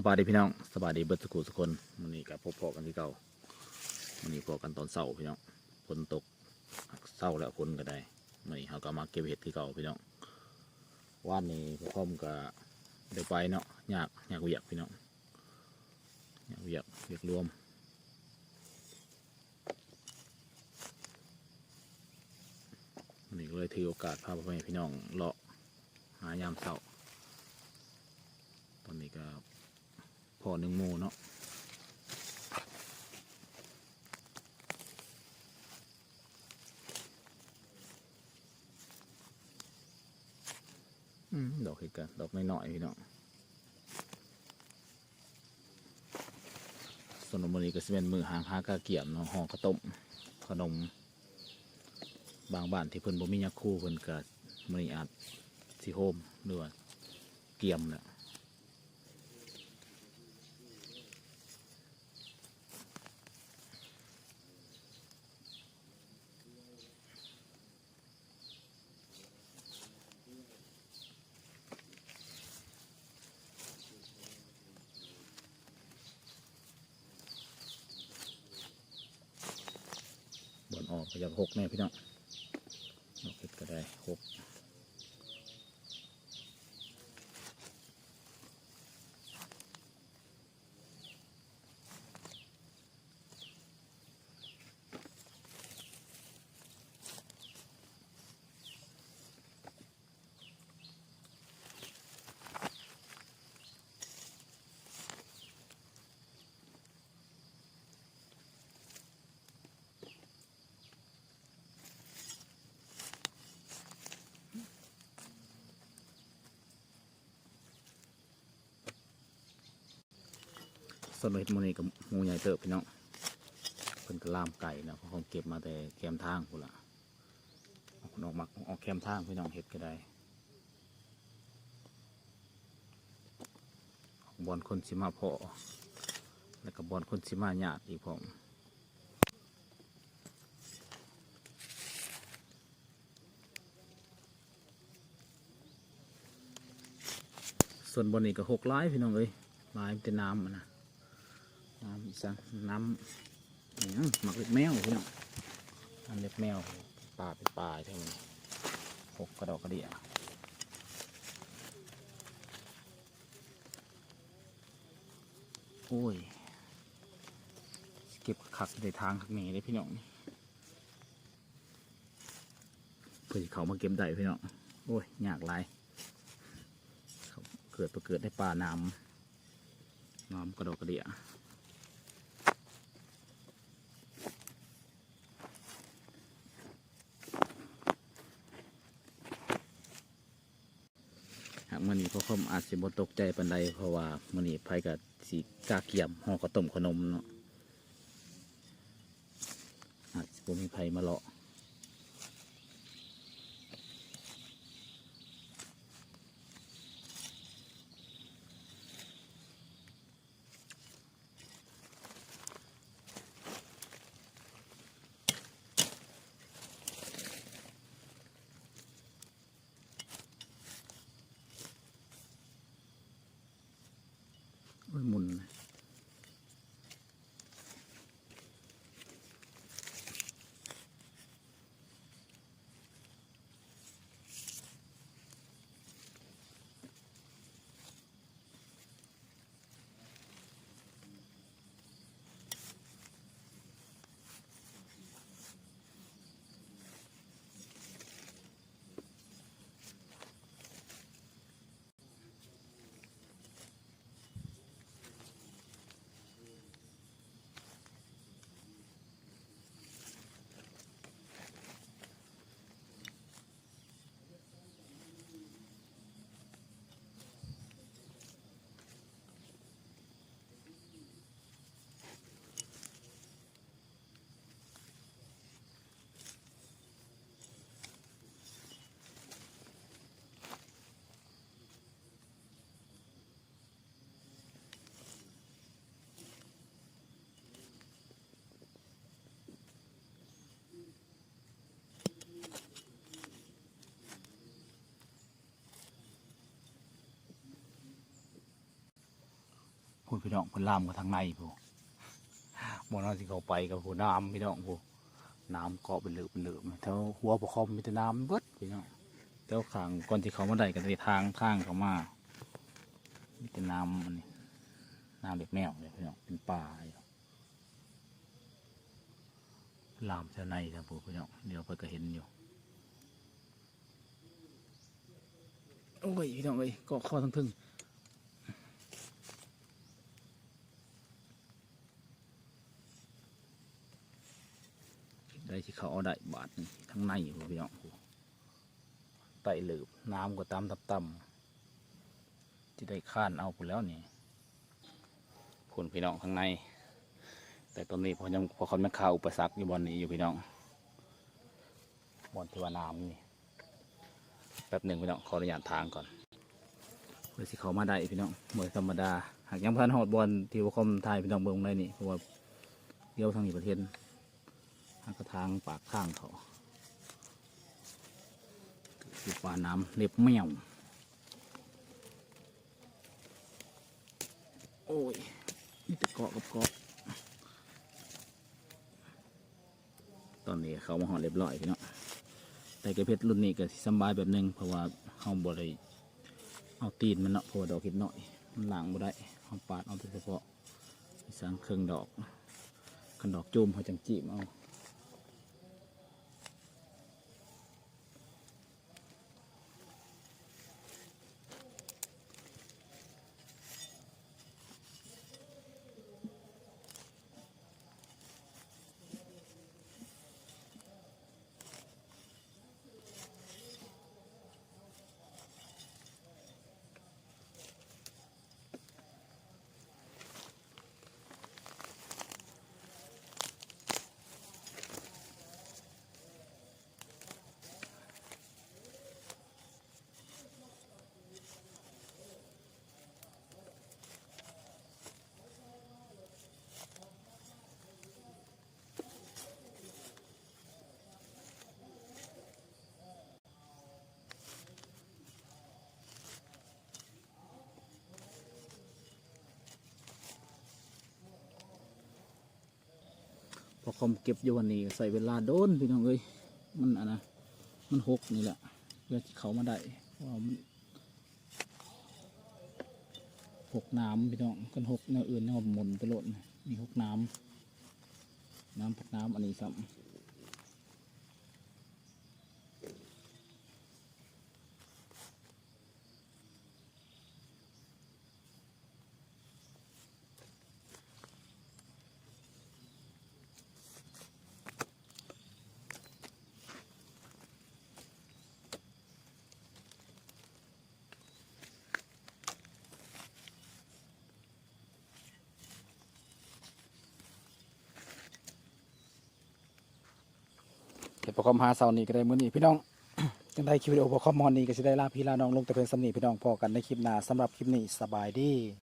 สบายดีพี่น้องสบายดีเบิร์ตสกูสุกคนวันนี้กับพบพอกันที่เก่าวันนี้พอกันตอนเช้าพี่น้องฝนตกเศร้าแล้วฝนก็ได้วันนี้เขาก็มาเก็บเห็ดที่เก่าพี่น้องว่านนี้พ่อมก็ได้ไปเนาะยากยากเวียกพี่น้องยากเวียกเวียกรวมวันนี้ก็เลยถือโอกาสพาพ่อแม่พี่น้องเลาะหายามเช้าตอนนี้ก็ อหนึ่งโมเนาะอดอกเห็ดกันดอกไม่น้อยพี่น้องส่วนวันนี้ก็จะเป็นมือหางหากาเกี่ยมเนาะห่อกระต้มขนม บางบ้านที่เพิ่นบ่มียาคูเพิ่นก็มื้อนี้อาจสิโฮมหรือว่าเกี่ยมแหละ บ ออกก็อยากหกแน่พี่น้องออกเก็ดก็ได้หก ส่วนเห็ดโมนี่กับหมูใหญ่เติบพี่น้องเพิ่นก็ล่ามไก่นะเพราะเขาเก็บมาแต่แคมทางพุ่นละเอาออกมาออกแคมทางพี่น้องเห็ดก็ได้บอลคนสิมาพอแล้วก็บอลคนสิมาญาติอีกพร้อมส่วนบนนี้ก็หกร้ายพี่น้องเอ้ยลายมันเป็นน้ำนะ น้ำสังน้ำนี่ยังหมักเล็บแมวพี่น้องน้ำเล็บแมวปลาเป็นปลาเท่านี้หกกระดอกกระเดียโอ้ย เก็บขักในทางขักนี้เลยพี่น้องเพื่อเขามาเก็บได้พี่น้องโอ้ยยากหลาเกิดประเกิดได้ปลาน้ำน้ำกระดดกระเดีย หากมันนี้พ่อคมอาจสิบตกใจปันใดเพราะว่ามันนี้ไผกับสีกาเกียมห่อข้าวต้มขนมเนาะอาจสิบมีไผมาเลาะ พี่น้องเพิ่นล่ามกับทางในพูบ่น่าสิเขาไปกับผู้น้ำพี่น้องพูน้ำเกาะเป็นเหลือเป็นเหลือแถวหัวปกคอมมีแต่น้ำเบิดพี่น้องแถวขางก่อนที่เขามาได้กันในทางทางเขามามีแต่น้ำอันนี้น้ำเล็กแนวเลยพี่น้องเป็นป่าอยู่ลามจะในครับพูพี่น้องเดี๋ยวเพิ่นก็เห็นอยู่โอ้ยพี่น้องเอ้ยเกาะคอทั้งทึง ได้ที่เขาเอาได้บาทนี่ทั้งในพูพี่น้องไต่หลืบน้ำก็ตามตับต่ำๆที่ได้ข้านเอาไปแล้วนี่คุณพี่น้องข้างใน แต่ตอนนี้พอยังพอเขาไม่ข่าอุปสรรคอยู่บอนนี้อยู่พี่น้องบอนที่ว่าน้ำนี่แป๊บหนึ่งพี่น้องขออนุญาตทางก่อนเพื่อสิเขามาได้พี่น้องเหมือนธรรมดาหากยังพันหอดบอลที่ว่าคอมไทยพี่น้องเบิ่งได้นี่เพราะว่าเดี่ยวทางนี้ประเทศ หากกระทางปากข้างเขาคือปลาน้ำเล็บแมว โอ้ยนี่แต่เกาะกับเกาะตอนนี้เขามาหอเรียบร้อยพี่น้องแต่กระเพชรรุ่นนี้ก็สบายแบบหนึงเพราะว่าเขาบ่ได้เอาตีนมันเนาะเพราะว่าดอกเห็ดน้อยมันหล้างบ่ได้เขาปาดเอาแต่เฉพาะสังเครื่องดอกคันดอกจุ่มเขาจังจีบเอา พอคอมเก็บอยู่วันนี้ใส่เวลาโดนพี่น้องเอ้ยมันอะนะมันหกนี่แหละเพื่อที่เขามาได้ว่ามันหกน้ำพี่น้องกันหกเนื้ออื่นเนวหมุนตลอดมีหกน้ำน้ำพักน้ำอันนี้ซ้ำ ประคอมหาเสาร์นี้ก็ได้มื้อนี้พี่น้อง จังได้คลิปวิดีโอประคอมมอนนี้ก็สิได้ลาพี่ลาน้องลงแต่เพียงสำนีพี่น้องพอกันในคลิปหน้าสำหรับคลิปนี้สบายดี